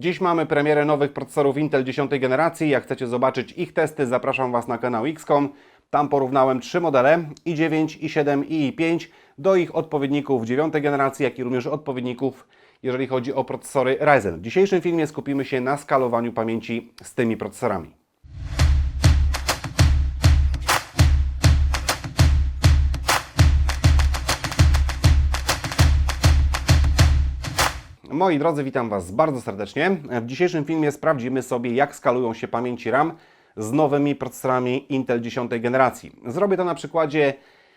Dziś mamy premierę nowych procesorów Intel 10 generacji. Jak chcecie zobaczyć ich testy, zapraszam Was na kanał XCOM. Tam porównałem trzy modele i9, i7 i i5 do ich odpowiedników 9 generacji, jak i również odpowiedników, jeżeli chodzi o procesory Ryzen. W dzisiejszym filmie skupimy się na skalowaniu pamięci z tymi procesorami. Moi drodzy, witam Was bardzo serdecznie. W dzisiejszym filmie sprawdzimy sobie, jak skalują się pamięci RAM z nowymi procesorami Intel 10 generacji. Zrobię to na przykładzie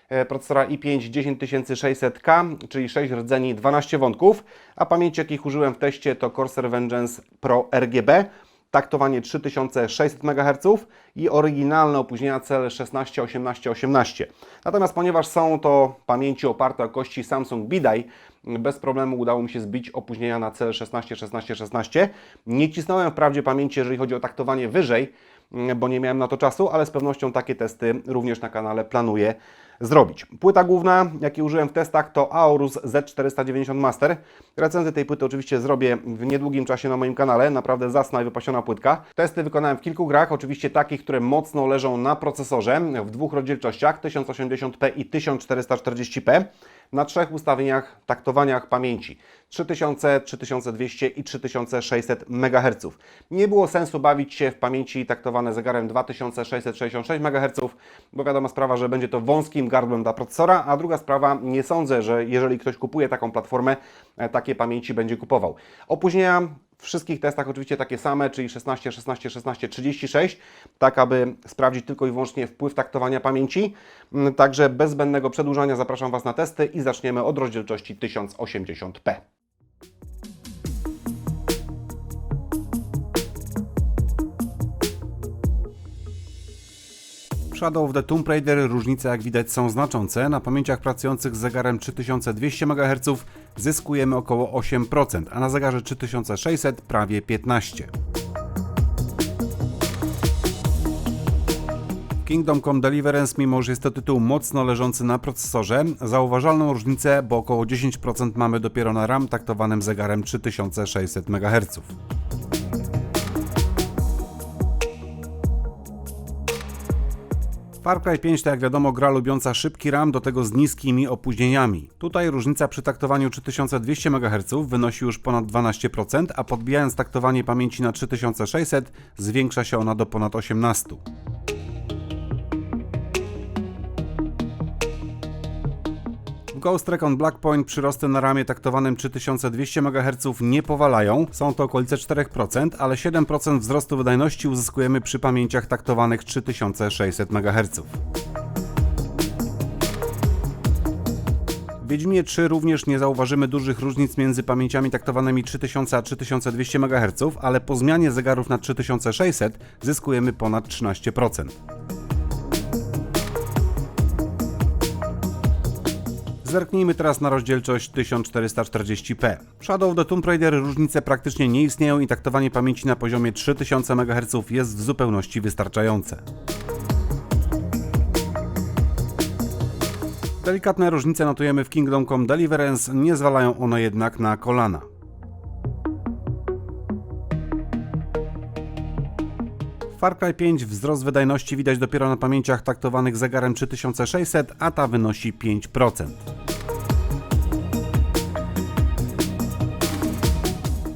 e, procesora i5 10600K, czyli 6 rdzeni 12 wątków, a pamięci jakich użyłem w teście to Corsair Vengeance Pro RGB, taktowanie 3600 MHz i oryginalne opóźnienia cel 16, 18, 18. Natomiast ponieważ są to pamięci oparte o kości Samsung BDI, bez problemu udało mi się zbić opóźnienia na cel 16, 16, 16. Nie cisnąłem wprawdzie pamięci, jeżeli chodzi o taktowanie wyżej, bo nie miałem na to czasu, ale z pewnością takie testy również na kanale planuję zrobić. Płyta główna, jakiej użyłem w testach, to Aorus Z490 Master. Recenzję tej płyty oczywiście zrobię w niedługim czasie na moim kanale. Naprawdę zasna i wypasiona płytka. Testy wykonałem w kilku grach, oczywiście takich, które mocno leżą na procesorze w dwóch rozdzielczościach 1080p i 1440p na trzech ustawieniach, taktowaniach pamięci 3000, 3200 i 3600 MHz. Nie było sensu bawić się w pamięci taktowane zegarem 2666 MHz, bo wiadoma sprawa, że będzie to wąskim gardłem dla procesora, a druga sprawa, nie sądzę, że jeżeli ktoś kupuje taką platformę, e, takie pamięci będzie kupował. Opóźnienia wszystkich testach oczywiście takie same, czyli 16, 16, 16, 36, tak aby sprawdzić tylko i wyłącznie wpływ taktowania pamięci. Mm, Także bez zbędnego przedłużania zapraszam Was na testy i zaczniemy od rozdzielczości 1080p. Shadow of the Tomb Raider różnice jak widać są znaczące. Na pamięciach pracujących z zegarem 3200 MHz zyskujemy około 8%, a na zegarze 3600 prawie 15%. Kingdom Come Deliverance, mimo że jest to tytuł mocno leżący na procesorze, zauważalną różnicę, bo około 10% mamy dopiero na RAM taktowanym zegarem 3600 MHz. Far Cry 5 to jak wiadomo gra lubiąca szybki RAM, do tego z niskimi opóźnieniami. Tutaj różnica przy taktowaniu 3200 MHz wynosi już ponad 12%, a podbijając taktowanie pamięci na 3600 zwiększa się ona do ponad 18%. Ghost Recon Blackpoint przyrosty na ramie taktowanym 3200 MHz nie powalają, są to okolice 4%, ale 7% wzrostu wydajności uzyskujemy przy pamięciach taktowanych 3600 MHz. W Wiedźminie 3 również nie zauważymy dużych różnic między pamięciami taktowanymi 3000 a 3200 MHz, ale po zmianie zegarów na 3600 zyskujemy ponad 13%. Zerknijmy teraz na rozdzielczość 1440p. W Shadow of the Tomb Raider różnice praktycznie nie istnieją i taktowanie pamięci na poziomie 3000 MHz jest w zupełności wystarczające. Delikatne różnice notujemy w Kingdom Come Deliverance, nie zwalają one jednak na kolana. Far Cry 5 wzrost wydajności widać dopiero na pamięciach taktowanych zegarem 3600, a ta wynosi 5%.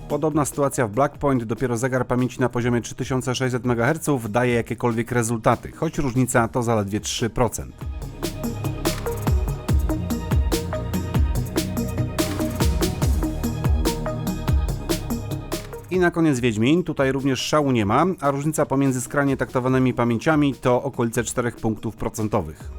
Podobna sytuacja w Blackpoint, dopiero zegar pamięci na poziomie 3600 MHz daje jakiekolwiek rezultaty, choć różnica to zaledwie 3%. I na koniec Wiedźmin, tutaj również szału nie ma, a różnica pomiędzy skrajnie taktowanymi pamięciami to okolice 4 punktów procentowych.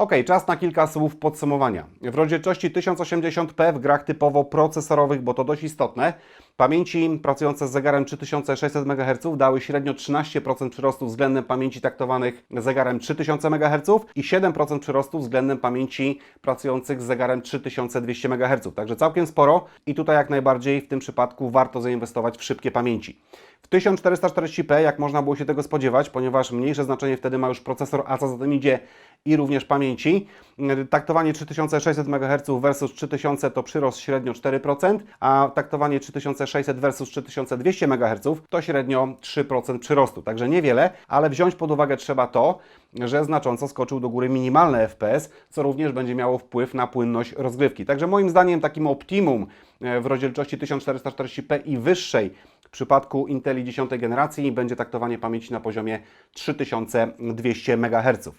Ok, czas na kilka słów podsumowania. W rozdzielczości 1080p w grach typowo procesorowych, bo to dość istotne, Pamięci pracujące z zegarem 3600 MHz dały średnio 13% przyrostu względem pamięci taktowanych zegarem 3000 MHz i 7% przyrostu względem pamięci pracujących z zegarem 3200 MHz. Także całkiem sporo i tutaj jak najbardziej w tym przypadku warto zainwestować w szybkie pamięci. W 1440p, jak można było się tego spodziewać, ponieważ mniejsze znaczenie wtedy ma już procesor, a co za tym idzie i również pamięci. Taktowanie 3600 MHz versus 3000 to przyrost średnio 4%, a taktowanie 3600 versus 3200 MHz to średnio 3% przyrostu. Także niewiele, ale wziąć pod uwagę trzeba to, że znacząco skoczył do góry minimalny FPS, co również będzie miało wpływ na płynność rozgrywki. Także moim zdaniem takim optimum w rozdzielczości 1440p i wyższej w przypadku Inteli 10 generacji będzie taktowanie pamięci na poziomie 3200 MHz.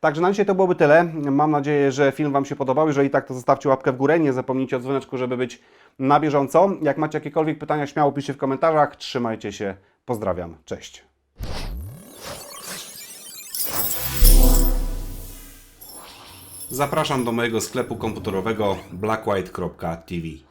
Także na dzisiaj to byłoby tyle. Mam nadzieję, że film Wam się podobał. Jeżeli tak, to zostawcie łapkę w górę. Nie zapomnijcie o dzwoneczku, żeby być na bieżąco. Jak macie jakiekolwiek pytania, śmiało piszcie w komentarzach. Trzymajcie się. Pozdrawiam. Cześć. Zapraszam do mojego sklepu komputerowego blackwhite.tv.